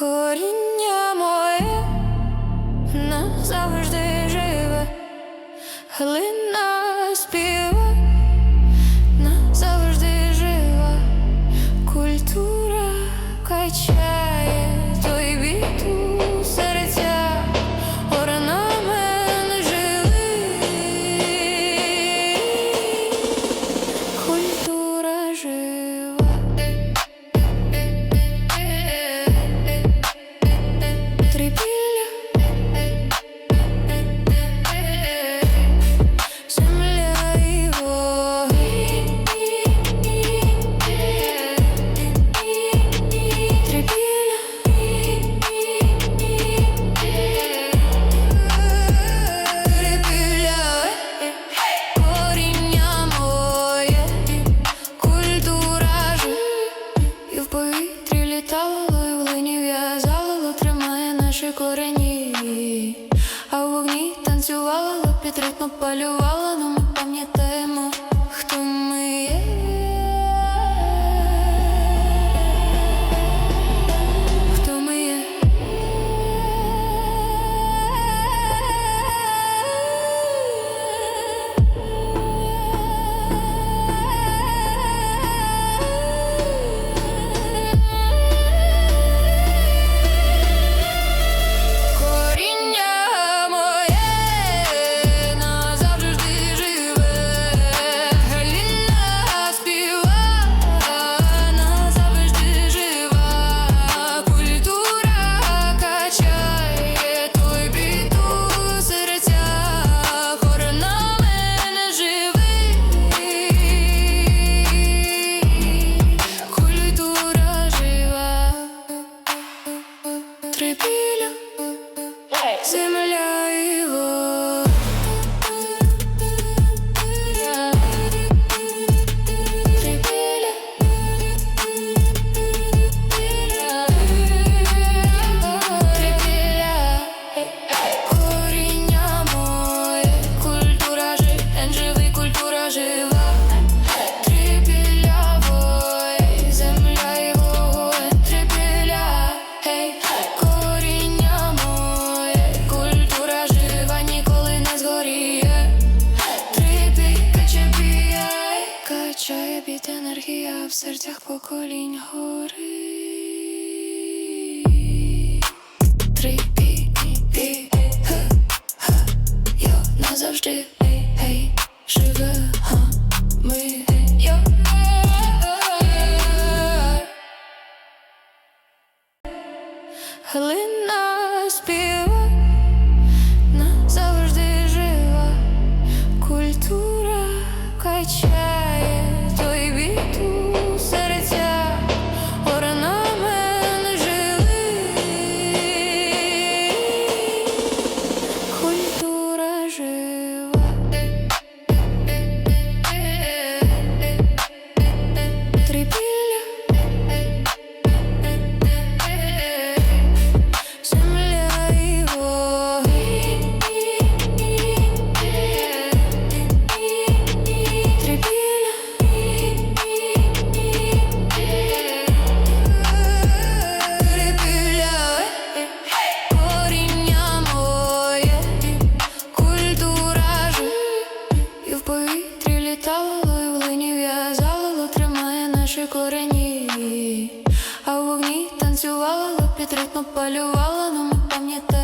Горіння моє назавжди живе, глина. наші корені, а в вогні танцювала, під ритм палювала, ну ми пам'ятаємо. вітри біля земля. енергія в серцях поколінь гори. Три пі пі х х йо назавжди гей живе га ми йо. Глина спів. Конкретно полювала, ну ми пам'ятаємо.